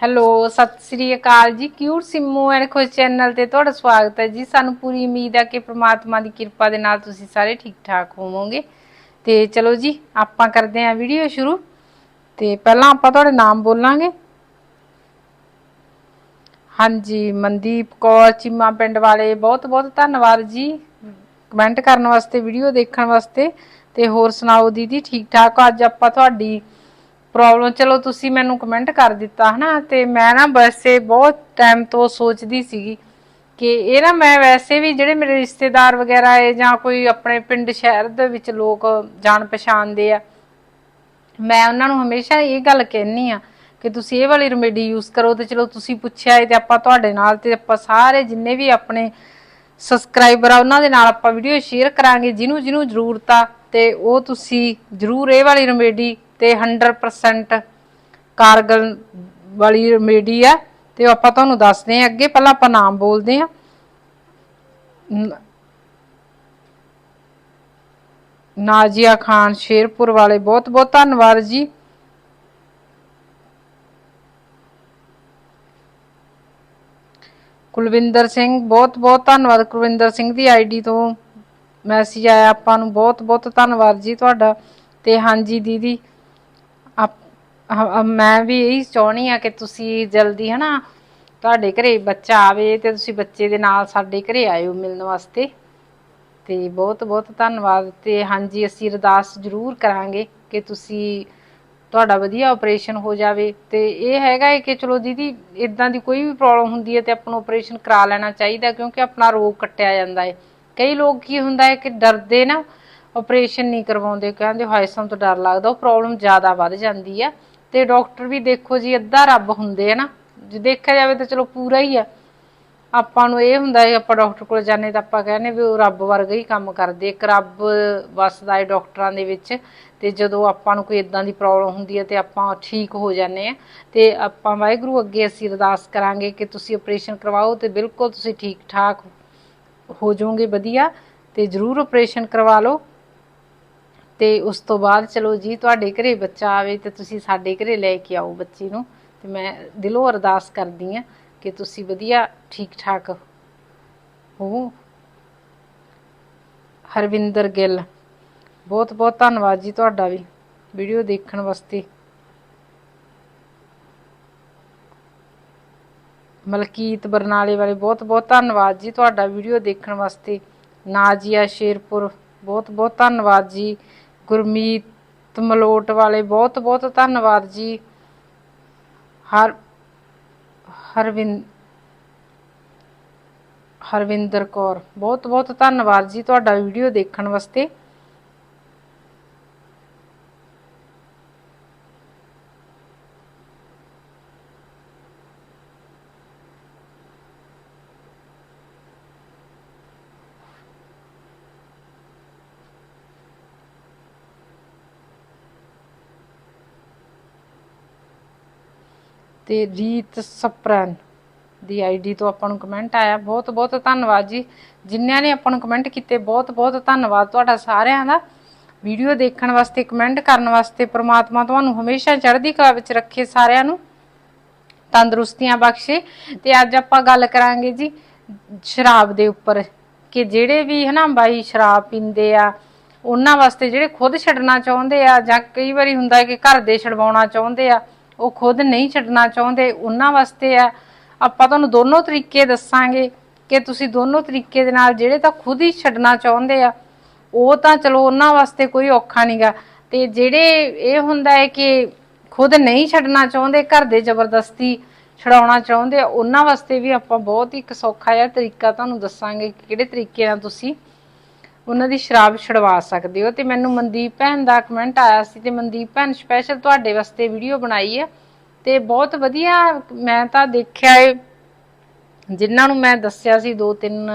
Hello, ਸਤਿ ਸ੍ਰੀ ਅਕਾਲ ਜੀ। Cute Simmu and Khush channel ਤੇ ਤੁਹਾਡਾ ਸਵਾਗਤ ਹੈ ਜੀ। ਸਾਨੂੰ ਪੂਰੀ ਉਮੀਦ ਹੈ ਕਿ ਪ੍ਰਮਾਤਮਾ ਦੀ ਕਿਰਪਾ ਦੇ ਨਾਲ ਤੁਸੀਂ ਸਾਰੇ ਠੀਕ ਠਾਕ ਹੋਵੋਗੇ। ਤੇ ਚਲੋ ਜੀ, ਆਪਾਂ ਕਰਦੇ ਹਾਂ ਵੀਡੀਓ ਸ਼ੁਰੂ। ਤੇ ਪਹਿਲਾਂ ਆਪਾਂ ਤੁਹਾਡੇ ਨਾਮ ਬੋਲਾਂਗੇ। ਹਾਂਜੀ, ਮਨਦੀਪ ਕੌਰ, ਚੀਮਾ ਪਿੰਡ ਵਾਲੇ ਬਹੁਤ ਬਹੁਤ ਧੰਨਵਾਦ ਜੀ। ਕਮੈਂਟ ਕਰਨ ਵਾਸਤੇ, ਵੀਡੀਓ ਦੇਖਣ ਵਾਸਤੇ। ਤੇ ਹੋਰ ਸੁਣਾਓ ਦੀਦੀ ਠੀਕ ਠਾਕ ਅੱਜ ਆਪਾਂ ਤੁਹਾਡੀ ਪ੍ਰੋਬਲਮ ਚਲੋ ਤੁਸੀਂ ਮੈਨੂੰ ਕਮੈਂਟ ਕਰ ਦਿੱਤਾ, ਹਨਾ? ਤੇ ਮੈਂ ਨਾ ਵੈਸੇ ਬਹੁਤ ਟਾਈਮ ਤੋਂ ਸੋਚਦੀ ਸੀਗੀ ਕਿ ਇਹ ਨਾ ਮੈਂ ਵੈਸੇ ਵੀ ਜਿਹੜੇ ਮੇਰੇ ਰਿਸ਼ਤੇਦਾਰ ਵਗੈਰਾ ਹੈ ਜਾਂ ਕੋਈ ਆਪਣੇ ਪਿੰਡ, ਸ਼ਹਿਰ ਦੇ ਵਿੱਚ ਲੋਕ ਜਾਣ ਪਛਾਣਦੇ ਆ, ਮੈਂ ਉਹਨਾਂ ਨੂੰ ਹਮੇਸ਼ਾ ਇਹ ਗੱਲ ਕਹਿਨੀ ਆ ਕਿ ਤੁਸੀਂ ਇਹ ਵਾਲੀ ਰੈਮੇਡੀ ਯੂਜ਼ ਕਰੋ ਤੇ ਚਲੋ ਤੁਸੀਂ ਪੁੱਛਿਆ ਹੈ ਤੇ ਆਪਾਂ ਤੁਹਾਡੇ ਨਾਲ ਤੇ ਆਪਾਂ ਸਾਰੇ ਜਿੰਨੇ ਵੀ ਆਪਣੇ ਸਬਸਕ੍ਰਾਈਬਰ ਆ, ਉਹਨਾਂ ਦੇ ਨਾਲ ਆਪਾਂ ਵੀਡੀਓ ਸ਼ੇਅਰ ਕਰਾਂਗੇ, ਜਿਹਨੂੰ ਜਿਹਨੂੰ ਜ਼ਰੂਰਤ ਆ, ਤੇ ਉਹ ਤੁਸੀਂ ਜ਼ਰੂਰ ਇਹ ਵਾਲੀ ਰੈਮੇਡੀ ਤੇ 100% ਕਾਰਗਰ ਵਾਲੀ ਰੈਮੇਡੀ ਆ ਤੇ ਆਪਾਂ ਤੁਹਾਨੂੰ ਦੱਸਦੇ ਆ ਅੱਗੇ, ਪਹਿਲਾਂ ਆਪਾਂ ਨਾਮ ਬੋਲਦੇ ਆ ਨਾਜੀਆ ਖਾਨ ਸ਼ੇਰਪੁਰ ਵਾਲੇ, ਬਹੁਤ ਬਹੁਤ ਧੰਨਵਾਦ ਜੀ। ਕੁਲਵਿੰਦਰ ਸਿੰਘ, ਬਹੁਤ ਬਹੁਤ ਧੰਨਵਾਦ ਕੁਲਵਿੰਦਰ ਸਿੰਘ ਦੀ ਆਈਡੀ ਤੋਂ ਮੈਸੇਜ ਆਇਆ ਆਪਾਂ ਨੂੰ, ਬਹੁਤ ਬਹੁਤ ਧੰਨਵਾਦ ਜੀ ਤੁਹਾਡਾ। ਤੇ ਹਾਂਜੀ ਦੀਦੀ ਆਪ- ਮੈਂ ਵੀ ਇਹੀ ਚਾਹਣੀ ਆ ਕਿ ਤੁਸੀਂ ਜਲਦੀ ਹਨਾ, ਤੁਹਾਡੇ ਘਰੇ ਬੱਚਾ ਆਵੇ ਤੇ ਤੁਸੀਂ ਬੱਚੇ ਦੇ ਨਾਲ ਸਾਡੇ ਘਰੇ ਆਇਓ ਮਿਲਣ ਵਾਸਤੇ। ਤੇ ਬਹੁਤ ਬਹੁਤ ਧੰਨਵਾਦ ਤੇ ਹਾਂਜੀ, ਅਸੀਂ ਅਰਦਾਸ ਜ਼ਰੂਰ ਕਰਾਂਗੇ ਕਿ ਤੁਸੀਂ ਤੁਹਾਡਾ ਵਧੀਆ ਆਪਰੇਸ਼ਨ ਹੋ ਜਾਵੇ। ਤੇ ਇਹ ਹੈਗਾ ਹੈ ਕਿ ਚਲੋ ਦੀਦੀ ਇਦਾਂ ਦੀ ਕੋਈ ਵੀ ਪ੍ਰੋਬਲਮ ਹੁੰਦੀ ਹੈ ਤੇ ਆਪਾਂ ਨੂੰ ਆਪਰੇਸ਼ਨ ਕਰਾ ਲੈਣਾ ਚਾਹੀਦਾ ਕਿਉਂਕਿ ਆਪਣਾ ਰੋਗ ਕੱਟਿਆ ਜਾਂਦਾ ਹੈ। ਕਈ ਲੋਕ ਕੀ ਹੁੰਦਾ ਹੈ ਕਿ ਡਰਦੇ ਨਾ ਆਪਰੇਸ਼ਨ ਨਹੀਂ ਕਰਵਾਉਂਦੇ, ਕਹਿੰਦੇ ਹਾਏ ਸਾਨੂੰ ਤਾਂ ਡਰ ਲੱਗਦਾ, ਉਹ ਪ੍ਰੋਬਲਮ ਜ਼ਿਆਦਾ ਵੱਧ ਜਾਂਦੀ ਆ। ਤੇ ਡਾਕਟਰ ਵੀ ਦੇਖੋ ਜੀ, ਅੱਧਾ ਰੱਬ ਹੁੰਦੇ ਆ ਨਾ। ਜੇ ਦੇਖਿਆ ਜਾਵੇ ਤਾਂ ਚਲੋ ਪੂਰਾ ਹੀ ਆ। ਆਪਾਂ ਨੂੰ ਇਹ ਹੁੰਦਾ ਹੈ ਆਪਾਂ ਡਾਕਟਰ ਕੋਲ ਜਾਂਦੇ ਤਾਂ ਆਪਾਂ ਕਹਿੰਦੇ ਵੀ ਉਹ ਰੱਬ ਵਰਗਾ ਹੀ ਕੰਮ ਕਰਦੇ। ਇੱਕ ਰੱਬ ਵਸਦਾ ਹੈ ਡਾਕਟਰਾਂ ਦੇ ਵਿੱਚ ਤੇ ਜਦੋਂ ਆਪਾਂ ਨੂੰ ਕੋਈ ਇਦਾਂ ਦੀ ਪ੍ਰੋਬਲਮ ਹੁੰਦੀ ਹੈ ਤੇ ਆਪਾਂ ਠੀਕ ਹੋ ਜਾਂਦੇ ਆ। ਤੇ ਆਪਾਂ ਵਾਹਿਗੁਰੂ ਅੱਗੇ ਅਸੀਂ ਅਰਦਾਸ ਕਰਾਂਗੇ ਕਿ ਤੁਸੀਂ ਆਪਰੇਸ਼ਨ ਕਰਵਾਓ ਤੇ ਬਿਲਕੁਲ ਤੁਸੀਂ ਠੀਕ ਠਾਕ ਹੋ ਜਾਓਗੇ, ਵਧੀਆ। ਤੇ ਜ਼ਰੂਰ ਆਪਰੇਸ਼ਨ ਕਰਵਾ ਲਓ। ਤੇ ਉਸ ਤੋਂ ਬਾਅਦ ਚਲੋ ਜੀ, ਤੁਹਾਡੇ ਘਰੇ ਬੱਚਾ ਆਵੇ ਤੇ ਤੁਸੀਂ ਸਾਡੇ ਘਰੇ ਲੈ ਕੇ ਆਓ ਬੱਚੇ ਨੂੰ। ਤੇ ਮੈਂ ਦਿਲੋਂ ਅਰਦਾਸ ਕਰਦੀ ਆ ਕਿ ਤੁਸੀਂ ਵਧੀਆ ਠੀਕ ਠਾਕ ਹੋ। ਹਰਵਿੰਦਰ ਗਿੱਲ ਬਹੁਤ ਬਹੁਤ ਧੰਨਵਾਦ ਜੀ ਤੁਹਾਡਾ ਵੀ ਵੀਡੀਓ ਦੇਖਣ ਵਾਸਤੇ। ਮਲਕੀਤ ਬਰਨਾਲੇ ਵਾਲੇ ਬਹੁਤ ਬਹੁਤ ਧੰਨਵਾਦ ਜੀ ਤੁਹਾਡਾ ਵੀਡੀਓ ਦੇਖਣ ਵਾਸਤੇ। ਨਾਜੀਆ ਸ਼ੇਰਪੁਰ ਬਹੁਤ ਬਹੁਤ ਧੰਨਵਾਦ ਜੀ। ਗੁਰਮੀਤ ਮਲੋਟ ਵਾਲੇ ਬਹੁਤ ਬਹੁਤ ਧੰਨਵਾਦ ਜੀ। ਹਰ ਹਰਵਿੰਦ ਹਰਵਿੰਦਰ ਕੌਰ, ਬਹੁਤ ਬਹੁਤ ਧੰਨਵਾਦ ਜੀ ਤੁਹਾਡਾ ਵੀਡੀਓ ਦੇਖਣ ਵਾਸਤੇ। ਤੇ ਰੀਤ ਸਪਰਨ ਦੀ ਆਈਡੀ ਤੋਂ ਆਪਾਂ ਨੂੰ ਕਮੈਂਟ ਆਇਆ। ਬਹੁਤ ਬਹੁਤ ਧੰਨਵਾਦ ਜੀ। ਜਿਨ੍ਹਾਂ ਨੇ ਆਪਾਂ ਨੂੰ ਕਮੈਂਟ ਕੀਤੇ, ਬਹੁਤ ਬਹੁਤ ਧੰਨਵਾਦ ਤੁਹਾਡਾ ਸਾਰਿਆਂ ਦਾ। ਵੀਡੀਓ ਦੇਖਣ ਵਾਸਤੇ ਕਮੈਂਟ ਕਰਨ ਵਾਸਤੇ ਪ੍ਰਮਾਤਮਾ ਤੁਹਾਨੂੰ ਹਮੇਸ਼ਾ ਚੜ੍ਹਦੀ ਕਲਾ ਵਿੱਚ ਰੱਖੇ ਸਾਰਿਆਂ ਨੂੰ। ਤੰਦਰੁਸਤੀਆਂ ਬਖਸ਼ੇ। ਤੇ ਅੱਜ ਆਪਾਂ ਗੱਲ ਕਰਾਂਗੇ ਜੀ ਸ਼ਰਾਬ ਦੇ ਉੱਪਰ। ਕਿ ਜਿਹੜੇ ਵੀ ਹਨਾ ਬਾਈ ਸ਼ਰਾਬ ਪੀਂਦੇ ਆ, ਉਹਨਾਂ ਵਾਸਤੇ ਜਿਹੜੇ ਖੁਦ ਛੱਡਣਾ ਚਾਹੁੰਦੇ ਆ ਜਾਂ ਕਈ ਵਾਰੀ ਹੁੰਦਾ ਕਿ ਘਰ ਦੇ ਛਡਵਾਉਣਾ ਚਾਹੁੰਦੇ ਆ ਉਹ ਖੁਦ ਨਹੀਂ ਛੱਡਣਾ ਚਾਹੁੰਦੇ, ਉਹਨਾਂ ਵਾਸਤੇ ਆ ਆਪਾਂ ਤੁਹਾਨੂੰ ਦੋਨੋਂ ਤਰੀਕੇ ਦੱਸਾਂਗੇ ਕਿ ਤੁਸੀਂ ਦੋਨੋਂ ਤਰੀਕੇ ਦੇ ਨਾਲ ਜਿਹੜੇ ਤਾਂ ਖੁਦ ਹੀ ਛੱਡਣਾ ਚਾਹੁੰਦੇ ਆ, ਉਹ ਤਾਂ ਚਲੋ ਉਹਨਾਂ ਵਾਸਤੇ ਕੋਈ ਔਖਾ ਨਹੀਂਗਾ ਤੇ ਜਿਹੜੇ ਇਹ ਹੁੰਦਾ ਹੈ ਕਿ ਖੁਦ ਨਹੀਂ ਛੱਡਣਾ ਚਾਹੁੰਦੇ, ਘਰ ਦੇ ਜ਼ਬਰਦਸਤੀ ਛਡਾਉਣਾ ਚਾਹੁੰਦੇ ਆ, ਉਹਨਾਂ ਵਾਸਤੇ ਵੀ ਆਪਾਂ ਬਹੁਤ ਹੀ ਇੱਕ ਸੌਖਾ ਜਿਹਾ ਤਰੀਕਾ ਤੁਹਾਨੂੰ ਦੱਸਾਂਗੇ ਕਿ ਕਿਹੜੇ ਤਰੀਕੇ ਨਾਲ ਤੁਸੀਂ ਉਹਨਾਂ ਦੀ ਸ਼ਰਾਬ ਛਡਵਾ ਸਕਦੇ ਹੋ। ਤੇ ਮੈਨੂੰ ਮਨਦੀਪ ਭੈਣ ਦਾ ਕਮੈਂਟ ਆਇਆ ਸੀ ਤੇ ਮਨਦੀਪ ਭੈਣ ਸਪੈਸ਼ਲ ਤੁਹਾਡੇ ਵਾਸਤੇ ਵੀਡੀਓ ਬਣਾਈ ਹੈ ਤੇ ਬਹੁਤ ਵਧੀਆ ਮੈਂ ਤਾਂ ਦੇਖਿਆ ਏ। ਜਿਨ੍ਹਾਂ ਨੂੰ ਮੈਂ ਦੱਸਿਆ ਸੀ, ਦੋ ਤਿੰਨ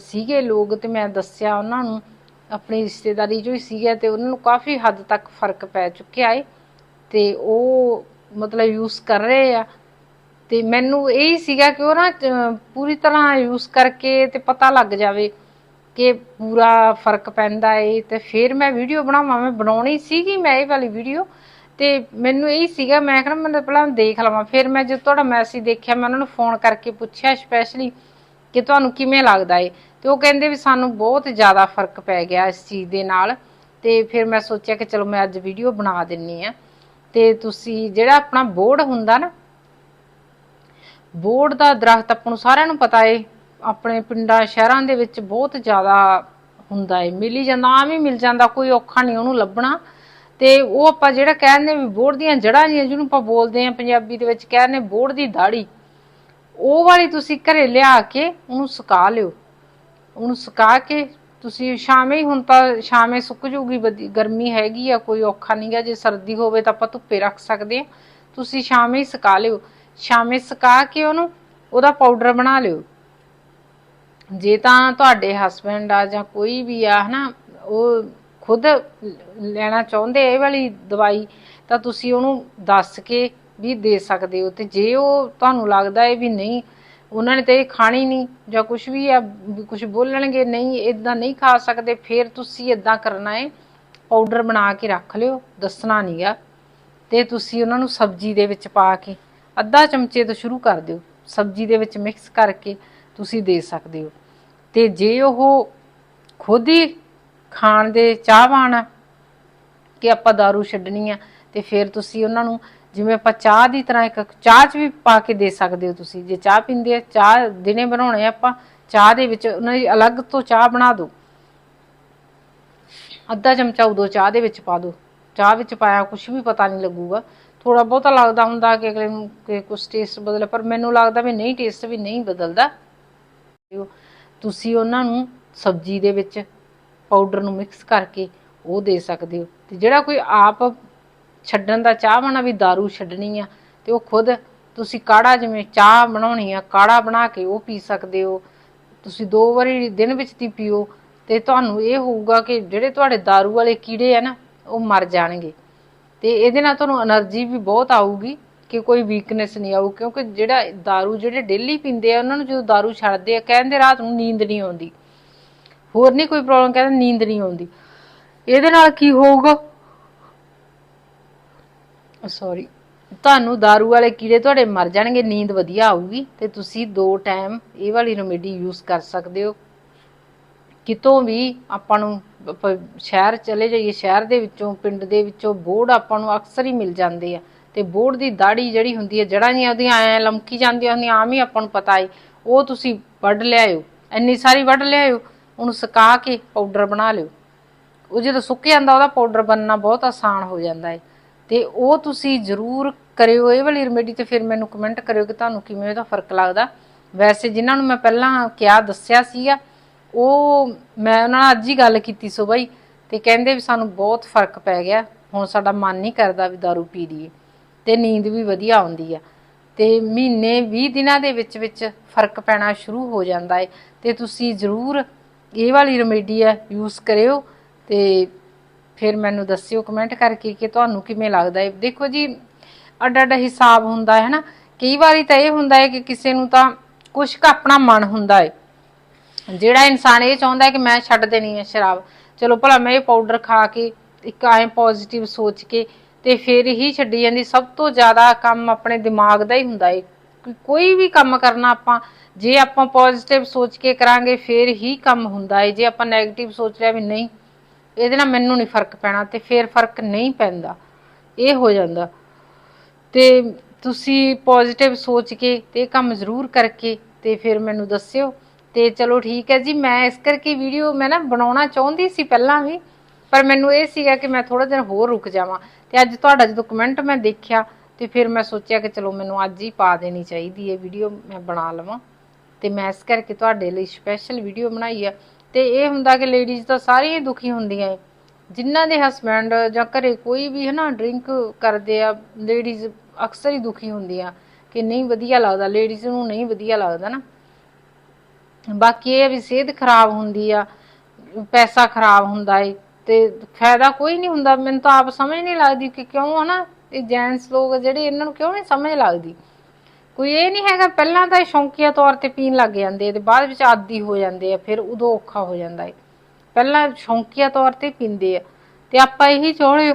ਸੀਗੇ ਲੋਕ ਤੇ ਮੈਂ ਦੱਸਿਆ ਉਹਨਾਂ ਨੂੰ। ਆਪਣੀ ਰਿਸ਼ਤੇਦਾਰੀ ਜੋ ਹੀ ਸੀਗਾ ਤੇ ਉਹਨਾਂ ਨੂੰ ਕਾਫੀ ਹੱਦ ਤੱਕ ਫ਼ਰਕ ਪੈ ਚੁੱਕਿਆ ਏ। ਤੇ ਉਹ ਮਤਲਬ ਯੂਜ਼ ਕਰ ਰਹੇ ਆ। ਤੇ ਮੈਨੂੰ ਇਹ ਸੀਗਾ ਕਿ ਉਹ ਨਾ ਪੂਰੀ ਤਰ੍ਹਾਂ ਯੂਜ਼ ਕਰਕੇ ਤੇ ਪਤਾ ਲੱਗ ਜਾਵੇ। ਕਿ ਪੂਰਾ ਫ਼ਰਕ ਪੈਂਦਾ ਏ ਤੇ ਫਿਰ ਮੈਂ ਵੀਡੀਓ ਬਣਾਵਾਂ, ਮੈਂ ਬਣਾਉਣੀ ਸੀਗੀ ਮੈਂ ਇਹ ਵਾਲੀ ਵੀਡੀਓ ਤੇ ਮੈਨੂੰ ਇਹ ਸੀਗਾ, ਮੈਂ ਕਿਹਾ ਮੈਂ ਪਹਿਲਾਂ ਦੇਖ ਲਵਾਂ, ਫਿਰ ਮੈਂ ਜਦੋਂ ਤੁਹਾਡਾ ਮੈਸੇਜ ਦੇਖਿਆ, ਮੈਂ ਉਹਨਾਂ ਨੂੰ ਫੋਨ ਕਰਕੇ ਪੁੱਛਿਆ ਸਪੈਸ਼ਲੀ ਕਿ ਤੁਹਾਨੂੰ ਕਿਵੇਂ ਲੱਗਦਾ ਏ ਤੇ ਉਹ ਕਹਿੰਦੇ ਵੀ ਸਾਨੂੰ ਬਹੁਤ ਜ਼ਿਆਦਾ ਫ਼ਰਕ ਪੈ ਗਿਆ ਇਸ ਚੀਜ਼ ਦੇ ਨਾਲ ਤੇ ਫਿਰ ਮੈਂ ਸੋਚਿਆ ਕਿ ਚਲੋ ਮੈਂ ਅੱਜ ਵੀਡੀਓ ਬਣਾ ਦਿੰਨੀ ਆ ਤੇ ਤੁਸੀਂ ਜਿਹੜਾ ਆਪਣਾ ਬੋਰਡ ਹੁੰਦਾ ਨਾ, ਬੋਰਡ ਦਾ ਦਰਖਤ ਆਪਾਂ ਨੂੰ ਸਾਰਿਆਂ ਨੂੰ ਪਤਾ ਏ ਆਪਣੇ ਪਿੰਡਾਂ, ਸ਼ਹਿਰਾਂ ਦੇ ਵਿੱਚ ਬਹੁਤ ਜ਼ਿਆਦਾ ਹੁੰਦਾ ਹੈ ਮਿਲ ਹੀ ਜਾਂਦਾ ਆਮ ਹੀ ਮਿਲ ਜਾਂਦਾ, ਕੋਈ ਔਖਾ ਨਹੀਂ ਉਹਨੂੰ ਲੱਭਣਾ। ਤੇ ਉਹ ਆਪਾਂ ਜਿਹੜਾ ਕਹਿੰਦੇ ਵੀ ਬੋਰਡ ਦੀਆਂ ਜੜ੍ਹਾਂ ਜੀਆਂ ਜਿਹਨੂੰ ਆਪਾਂ ਬੋਲਦੇ ਆ ਪੰਜਾਬੀ ਦੇ ਵਿੱਚ ਕਹਿੰਦੇ ਬੋਰਡ ਦੀ ਦਾੜੀ ਉਹ ਵਾਲੀ ਤੁਸੀਂ ਘਰੇ ਲਿਆ ਕੇ ਉਹਨੂੰ ਸੁਕਾ ਲਿਓ। ਉਹਨੂੰ ਸੁਕਾ ਕੇ ਤੁਸੀਂ ਸ਼ਾਮੇ ਹੀ ਹੁਣ ਤਾਂ ਸ਼ਾਮੇ ਸੁੱਕ ਜੂਗੀ ਵਧੀ- ਗਰਮੀ ਹੈਗੀ ਆ, ਕੋਈ ਔਖਾ ਨਹੀਂਗਾ ਜੇ ਸਰਦੀ ਹੋਵੇ ਤਾਂ ਆਪਾਂ ਧੁੱਪੇ ਰੱਖ ਸਕਦੇ ਆ। ਤੁਸੀਂ ਸ਼ਾਮੇ ਹੀ ਸੁਕਾ ਲਿਓ। ਸ਼ਾਮੇ ਸੁਕਾ ਕੇ ਉਹਨੂੰ ਉਹਦਾ ਪਾਊਡਰ ਬਣਾ ਲਿਓ। ਜੇ ਤਾਂ ਤੁਹਾਡੇ ਹਸਬੰਡ ਆ ਜਾਂ ਕੋਈ ਵੀ ਆ, ਹਨਾ, ਉਹ ਖੁਦ ਲੈਣਾ ਚਾਹੁੰਦੇ ਇਹ ਵਾਲੀ ਦਵਾਈ, ਤਾਂ ਤੁਸੀਂ ਉਹਨੂੰ ਦੱਸ ਕੇ ਵੀ ਦੇ ਸਕਦੇ ਹੋ। ਤੇ ਜੇ ਉਹ ਤੁਹਾਨੂੰ ਲੱਗਦਾ ਹੈ ਵੀ ਨਹੀਂ, ਉਹਨਾਂ ਨੇ ਤਾਂ ਇਹ ਖਾਣੀ ਨਹੀਂ, ਜਾਂ ਕੁਝ ਵੀ ਆ ਕੁਝ ਬੋਲਣਗੇ, ਨਹੀਂ ਇਦਾਂ ਨਹੀਂ ਖਾ ਸਕਦੇ, ਫਿਰ ਤੁਸੀਂ ਇਦਾਂ ਕਰਨਾ ਹੈ ਪਾਊਡਰ ਬਣਾ ਕੇ ਰੱਖ ਲਿਓ, ਦੱਸਣਾ ਨਹੀਂਗਾ ਤੇ ਤੁਸੀਂ ਉਹਨਾਂ ਨੂੰ ਸਬਜ਼ੀ ਦੇ ਵਿੱਚ ਪਾ ਕੇ ਅੱਧਾ ਚਮਚੇ ਤੋਂ ਸ਼ੁਰੂ ਕਰ ਦਿਓ, ਸਬਜ਼ੀ ਦੇ ਵਿੱਚ ਮਿਕਸ ਕਰਕੇ। ਤੁਸੀਂ ਦੇ ਸਕਦੇ ਹੋ। ਤੇ ਜੇ ਉਹ ਖੁਦ ਹੀ ਖਾਣ ਦੇ ਚਾਹਵਾਨ ਆ ਕਿ ਆਪਾਂ दारू ਛੱਡਣੀ ਆ, ਤੇ ਫਿਰ ਤੁਸੀਂ ਉਹਨਾਂ ਨੂੰ ਜਿਵੇਂ ਆਪਾਂ ਚਾਹ ਦੀ ਤਰ੍ਹਾਂ ਇੱਕ ਚਾਹ 'ਚ ਵੀ ਪਾ ਕੇ ਦੇ ਸਕਦੇ ਹੋ ਤੁਸੀਂ। ਜੇ ਚਾਹ ਪੀਂਦੇ ਆ, ਚਾਹ ਦਿਨੇ ਬਣਾਉਣੇ ਆ ਆਪਾਂ, ਚਾਹ ਦੇ ਵਿੱਚ ਉਹਨਾਂ ਦੀ ਅਲੱਗ ਤੋਂ ਚਾਹ ਬਣਾ ਦਿਓ। ਅੱਧਾ ਚਮਚਾ ਉਦੋਂ ਚਾਹ ਦੇ ਵਿੱਚ ਪਾ ਦਿਓ। ਚਾਹ ਵਿੱਚ ਪਾਇਆ ਕੁਝ ਵੀ ਪਤਾ ਨਹੀਂ ਲੱਗੂਗਾ। ਥੋੜਾ ਬਹੁਤਾ ਲੱਗਦਾ ਹੁੰਦਾ ਕਿ ਅਗਲੇ ਨੂੰ ਕਿ ਕੁਝ ਟੇਸਟ ਬਦਲੇ, ਪਰ ਮੈਨੂੰ ਲੱਗਦਾ ਵੀ ਨਹੀਂ ਟੇਸਟ ਵੀ ਨਹੀਂ ਬਦਲਦਾ। ਹੋ। ਤੁਸੀਂ ਉਹਨਾਂ ਨੂੰ ਸਬਜ਼ੀ ਦੇ ਵਿੱਚ ਪਾਊਡਰ ਨੂੰ ਮਿਕਸ ਕਰਕੇ ਉਹ ਦੇ ਸਕਦੇ ਹੋ। ਤੇ ਜਿਹੜਾ ਕੋਈ ਆਪ ਛੱਡਣ ਦਾ ਚਾਹ ਬਣਾ ਵੀ दारू ਛੱਡਣੀ ਆ, ਤੇ ਉਹ ਖੁਦ ਤੁਸੀਂ ਕਾੜਾ ਜਿਵੇਂ ਚਾਹ ਬਣਾਉਣੀ ਆ, ਕਾੜਾ ਬਣਾ ਕੇ ਉਹ ਪੀ ਸਕਦੇ ਹੋ। ਤੁਸੀਂ ਦੋ ਵਾਰੀ ਦਿਨ ਵਿੱਚ ਦੀ ਪੀਓ ਤੇ ਤੁਹਾਨੂੰ ਇਹ ਹੋਊਗਾ ਕਿ ਜਿਹੜੇ ਤੁਹਾਡੇ दारू ਵਾਲੇ ਕੀੜੇ ਆ ਨਾ, ਉਹ ਮਰ ਜਾਣਗੇ। ਤੇ ਇਹਦੇ ਨਾਲ ਤੁਹਾਨੂੰ એનર્ਜੀ ਵੀ ਬਹੁਤ ਆਊਗੀ। ਕਿ ਕੋਈ ਵੀਕਨੈਸ ਨਹੀਂ ਆਊ ਕਿਉਂਕਿ ਜਿਹੜਾ दारू ਜਿਹੜੇ ਡੇਲੀ ਪੀਂਦੇ ਆ ਉਹਨਾਂ ਨੂੰ ਜਦੋਂ दारू ਛੱਡਦੇ ਆ ਕਹਿੰਦੇ ਰਾਤ ਨੂੰ ਨੀਂਦ ਨਹੀਂ ਆਉਂਦੀ ਹੋਰ ਨਹੀਂ ਕੋਈ ਪ੍ਰੋਬਲਮ ਕਹਿੰਦੇ ਨੀਂਦ ਨਹੀਂ ਆਉਂਦੀ ਇਹਦੇ ਨਾਲ ਕੀ ਹੋਊਗਾ ਸੌਰੀ ਤੁਹਾਨੂੰ दारू ਵਾਲੇ ਕੀੜੇ ਤੁਹਾਡੇ ਮਰ ਜਾਣਗੇ ਨੀਂਦ ਵਧੀਆ ਆਊਗੀ ਤੇ ਤੁਸੀਂ ਦੋ ਟਾਈਮ ਇਹ ਵਾਲੀ ਰੈਮੇਡੀ ਯੂਜ਼ ਕਰ ਸਕਦੇ ਹੋ ਕਿਤੋਂ ਵੀ ਆਪਾਂ ਨੂੰ ਆਪਾਂ ਸ਼ਹਿਰ ਚਲੇ ਜਾਈਏ ਸ਼ਹਿਰ ਦੇ ਵਿੱਚੋਂ ਪਿੰਡ ਦੇ ਵਿੱਚੋਂ ਬੋਰਡ ਆਪਾਂ ਨੂੰ ਅਕਸਰ ਹੀ ਮਿਲ ਜਾਂਦੇ ਆ ਤੇ ਬੋਰਡ ਦੀ ਦਾੜੀ ਜਿਹੜੀ ਹੁੰਦੀ ਹੈ ਜੜਾਂ ਜੀਆਂ ਉਹਦੀਆਂ ਐ ਲਮਕੀ ਜਾਂਦੀਆਂ ਹੁੰਦੀਆਂ, ਆਮ ਹੀ ਆਪਾਂ ਨੂੰ ਪਤਾ ਏ। ਉਹ ਤੁਸੀਂ ਵੱਢ ਲਿਆਇਓ। ਇੰਨੀ ਸਾਰੀ ਵੱਢ ਲਿਆਇਓ, ਉਹਨੂੰ ਸੁਕਾ ਕੇ ਪਾਊਡਰ ਬਣਾ ਲਿਓ। ਉਹ ਜਦੋਂ ਸੁੱਕ ਜਾਂਦਾ, ਉਹਦਾ ਪਾਊਡਰ ਬਣਨਾ ਬਹੁਤ ਆਸਾਨ ਹੋ ਜਾਂਦਾ ਏ। ਤੇ ਉਹ ਤੁਸੀਂ ਜ਼ਰੂਰ ਕਰਿਓ, ਇਹ ਵਾਲੀ ਰੈਮੇਡੀ ਤੇ ਫਿਰ ਮੈਨੂੰ ਕਮੈਂਟ ਕਰਿਓ ਕਿ ਤੁਹਾਨੂੰ ਕਿਵੇਂ ਉਹਦਾ ਫ਼ਰਕ ਲੱਗਦਾ। ਵੈਸੇ ਜਿਨ੍ਹਾਂ ਨੂੰ ਮੈਂ ਪਹਿਲਾਂ ਕਿਹਾ, ਦੱਸਿਆ ਸੀਗਾ, ਉਹ ਮੈਂ ਉਹਨਾਂ ਨਾਲ ਅੱਜ ਹੀ ਗੱਲ ਕੀਤੀ ਸੋ ਬਾਈ, ਤੇ ਕਹਿੰਦੇ ਵੀ ਸਾਨੂੰ ਬਹੁਤ ਫ਼ਰਕ ਪੈ ਗਿਆ। ਹੁਣ ਸਾਡਾ ਮਨ ਨਹੀਂ ਕਰਦਾ ਵੀ दारू ਪੀ ਲਈਏ। ਤੇ ਨੀਂਦ ਵੀ ਵਧੀਆ ਆਉਂਦੀ ਆ। ਤੇ ਮਹੀਨੇ 20 ਦਿਨਾਂ ਦੇ ਵਿੱਚ ਵਿੱਚ ਫ਼ਰਕ ਪੈਣਾ ਸ਼ੁਰੂ ਹੋ ਜਾਂਦਾ ਹੈ ਤੇ ਤੁਸੀਂ ਜ਼ਰੂਰ ਇਹ ਵਾਲੀ ਰੈਮੇਡੀ ਆ ਯੂਜ਼ ਕਰਿਓ ਤੇ ਫਿਰ ਮੈਨੂੰ ਦੱਸਿਓ ਕਮੈਂਟ ਕਰਕੇ ਕਿ ਤੁਹਾਨੂੰ ਕਿਵੇਂ ਲੱਗਦਾ ਹੈ ਦੇਖੋ ਜੀ ਅੱਡ ਅੱਡ ਹਿਸਾਬ ਹੁੰਦਾ ਹੈ ਨਾ। ਕਈ ਵਾਰੀ ਤਾਂ ਇਹ ਹੁੰਦਾ ਹੈ ਕਿ ਕਿਸੇ ਨੂੰ ਤਾਂ ਕੁਝ ਕੁ ਆਪਣਾ ਮਨ ਹੁੰਦਾ ਹੈ ਜਿਹੜਾ ਇਨਸਾਨ ਇਹ ਚਾਹੁੰਦਾ ਕਿ ਮੈਂ ਛੱਡ ਦੇਣੀ ਹੈ ਸ਼ਰਾਬ। ਚਲੋ ਭਲਾ ਮੈਂ ਇਹ ਪਾਊਡਰ ਖਾ ਕੇ ਇੱਕ ਐਂ ਪੋਜ਼ਿਟਿਵ ਸੋਚ ਕੇ ਤੇ ਫਿਰ ਹੀ ਛੱਡੀ ਜਾਂਦੀ, ਸਭ ਤੋਂ ਜ਼ਿਆਦਾ ਕੰਮ ਆਪਣੇ ਦਿਮਾਗ ਦਾ ਹੀ ਹੁੰਦਾ ਹੈ ਕੋਈ ਵੀ ਕੰਮ ਕਰਨਾ ਆਪਾਂ, ਜੇ ਆਪਾਂ ਪੋਜ਼ਿਟਿਵ ਸੋਚ ਕੇ ਕਰਾਂਗੇ, ਫਿਰ ਹੀ ਕੰਮ ਹੁੰਦਾ ਹੈ ਜੇ ਆਪਾਂ 네ਗੇਟਿਵ ਸੋਚ ਲਿਆ ਵੀ ਨਹੀਂ, ਇਹਦੇ ਨਾਲ ਮੈਨੂੰ ਨਹੀਂ ਫ਼ਰਕ ਪੈਣਾ ਤੇ ਫਿਰ ਫ਼ਰਕ ਨਹੀਂ ਪੈਂਦਾ। ਇਹ ਹੋ ਜਾਂਦਾ। ਤੇ ਤੁਸੀਂ ਪੋਜ਼ਿਟਿਵ ਸੋਚ ਕੇ ਤੇ ਇਹ ਕੰਮ ਜ਼ਰੂਰ ਕਰਕੇ ਤੇ ਫਿਰ ਮੈਨੂੰ ਦੱਸਿਓ। ਤੇ ਚਲੋ ਠੀਕ ਹੈ ਜੀ, ਮੈਂ ਇਸ ਕਰਕੇ ਵੀਡੀਓ ਮੈਂ ਨਾ ਬਣਾਉਣਾ ਚਾਹੁੰਦੀ ਸੀ ਪਹਿਲਾਂ ਵੀ, ਪਰ ਮੈਨੂੰ ਇਹ ਸੀਗਾ ਕਿ ਮੈਂ ਥੋੜਾ ਦਿਨ ਹੋਰ ਰੁਕ ਜਾਵਾਂ। ਤੇ ਅੱਜ ਤੁਹਾਡਾ ਜਦੋਂ ਕਮੈਂਟ ਮੈਂ ਦੇਖਿਆ ਤੇ ਫਿਰ ਮੈਂ ਸੋਚਿਆ ਕਿ ਚਲੋ ਮੈਨੂੰ ਅੱਜ ਹੀ ਪਾ ਦੇਣੀ ਚਾਹੀਦੀ ਹੈ ਵੀਡੀਓ ਮੈਂ ਬਣਾ ਲਵਾਂ। ਤੇ ਮੈਂ ਇਸ ਕਰਕੇ ਤੁਹਾਡੇ ਲਈ ਸਪੈਸ਼ਲ ਵੀਡੀਓ ਬਣਾਈ ਆ। ਤੇ ਇਹ ਹੁੰਦਾ ਕਿ ਲੇਡੀਜ਼ ਤਾਂ ਸਾਰੀਆਂ ਹੀ ਦੁਖੀ ਹੁੰਦੀਆਂ ਏ। ਜਿਨ੍ਹਾਂ ਦੇ ਹਸਬੈਂਡ ਜਾਂ ਘਰੇ ਕੋਈ ਵੀ ਹੈ ਨਾ ਡਰਿੰਕ ਕਰਦੇ ਆ ਲੇਡੀਜ਼ ਅਕਸਰ ਹੀ ਦੁਖੀ ਹੁੰਦੀਆਂ ਕਿ ਨਹੀਂ ਵਧੀਆ ਲੱਗਦਾ ਲੇਡੀਜ਼ ਨੂੰ ਨਹੀਂ ਵਧੀਆ ਲੱਗਦਾ ਨਾ। ਬਾਕੀ ਇਹ ਆ ਵੀ ਸਿਹਤ ਖਰਾਬ ਹੁੰਦੀ ਆ, ਪੈਸਾ ਖਰਾਬ ਹੁੰਦਾ ਏ। ਤੇ ਫਾਇਦਾ ਕੋਈ ਨਹੀਂ ਹੁੰਦਾ। ਮੈਨੂੰ ਤਾਂ ਆਪ ਸਮਝ ਨਹੀਂ ਲੱਗਦੀ ਕਿ ਕਿਉਂ ਹਨਾ, ਇਹ ਜੈਂਟਸ ਲੋਕ ਜਿਹੜੇ ਇਹਨਾਂ ਨੂੰ ਕਿਉਂ ਨਹੀਂ ਸਮਝ ਲੱਗਦੀ। ਕੋਈ ਇਹ ਨਹੀਂ ਹੈਗਾ, ਪਹਿਲਾਂ ਤਾਂ ਇਹ ਸ਼ੌਂਕੀਆ ਤੌਰ ਤੇ ਪੀਣ ਲੱਗ ਜਾਂਦੇ ਆ ਤੇ ਬਾਅਦ ਵਿੱਚ ਆਦੀ ਹੋ ਜਾਂਦੇ ਆ, ਫਿਰ ਉਦੋਂ ਔਖਾ ਹੋ ਜਾਂਦਾ ਏ। ਪਹਿਲਾਂ ਸ਼ੌਂਕੀਆ ਤੌਰ ਤੇ ਪੀਂਦੇ ਆ। ਤੇ ਆਪਾਂ ਇਹੀ ਚਾਹੁੰਦੇ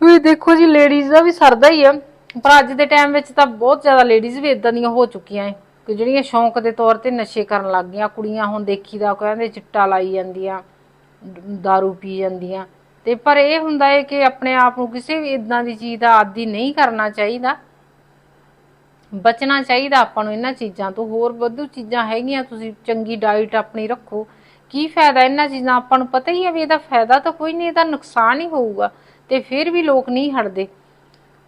ਵੀ ਦੇਖੋ ਜੀ ਲੇਡੀਜ਼ ਦਾ ਵੀ ਸਰਦਾ ਹੀ ਆ। ਪਰ ਅੱਜ ਦੇ ਟਾਈਮ ਵਿੱਚ ਤਾਂ ਬਹੁਤ ਜ਼ਿਆਦਾ ਲੇਡੀਜ਼ ਵੀ ਇਦਾਂ ਦੀਆਂ ਹੋ ਚੁੱਕੀਆਂ ਐ ਕਿ ਜਿਹੜੀਆਂ ਸ਼ੌਂਕ ਦੇ ਤੌਰ ਤੇ ਨਸ਼ੇ ਕਰਨ ਲੱਗ ਗਈਆਂ, ਕੁੜੀਆਂ ਹੁਣ ਦੇਖੀਦਾ ਕਹਿੰਦੇ ਚਿੱਟਾ ਲਾਈ ਜਾਂਦੀਆਂ। दारू ਪੀ ਜਾਂਦੀਆਂ। ਤੇ ਪਰ ਇਹ ਹੁੰਦਾ ਹੈ ਕਿ ਆਪਣੇ ਆਪ ਨੂੰ ਕਿਸੇ ਵੀ ਇਦਾਂ ਦੀ ਚੀਜ਼ ਦਾ ਆਦੀ ਨਹੀਂ ਕਰਨਾ ਚਾਹੀਦਾ। ਬਚਣਾ ਚਾਹੀਦਾ ਆਪਾਂ ਨੂੰ ਇਹਨਾਂ ਚੀਜ਼ਾਂ ਤੋਂ। ਹੋਰ ਵਾਧੂ ਚੀਜ਼ਾਂ ਹੈਗੀਆਂ, ਤੁਸੀਂ ਚੰਗੀ ਡਾਈਟ ਆਪਣੀ ਰੱਖੋ। ਕੀ ਫਾਇਦਾ ਇਹਨਾਂ ਚੀਜ਼ਾਂ? ਆਪਾਂ ਨੂੰ ਪਤਾ ਹੀ ਹੈ ਵੀ ਇਹਦਾ ਫਾਇਦਾ ਤਾਂ ਕੋਈ ਨਹੀਂ, ਇਹਦਾ ਨੁਕਸਾਨ ਹੀ ਹੋਊਗਾ। ਤੇ ਫਿਰ ਵੀ ਲੋਕ ਨਹੀਂ ਹਟਦੇ।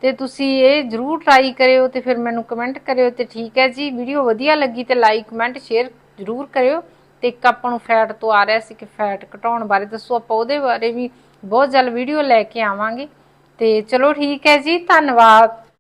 ਤੇ ਤੁਸੀਂ ਇਹ ਜਰੂਰ ਟਰਾਈ ਕਰਿਓ ਤੇ ਫਿਰ ਮੈਨੂੰ ਕਮੈਂਟ ਕਰਿਓ ਤੇ ਠੀਕ ਹੈ ਜੀ। ਵੀਡੀਓ ਵਧੀਆ ਲੱਗੀ ਤੇ ਲਾਈਕ ਕਮੈਂਟ ਸ਼ੇਅਰ ਜਰੂਰ ਕਰਿਓ। ਤੇ ਇੱਕ ਆਪਾਂ ਨੂੰ ਫੈਟ ਤੋਂ ਆ ਰਿਹਾ ਸੀ ਕਿ ਫੈਟ ਘਟਾਉਣ ਬਾਰੇ ਦੱਸੋ, ਆਪਾਂ ਉਹਦੇ ਬਾਰੇ ਵੀ ਬਹੁਤ ਜਲਦ ਵੀਡੀਓ ਲੈ ਕੇ ਆਵਾਂਗੇ। ਤੇ ਚਲੋ ਠੀਕ ਹੈ ਜੀ, ਧੰਨਵਾਦ।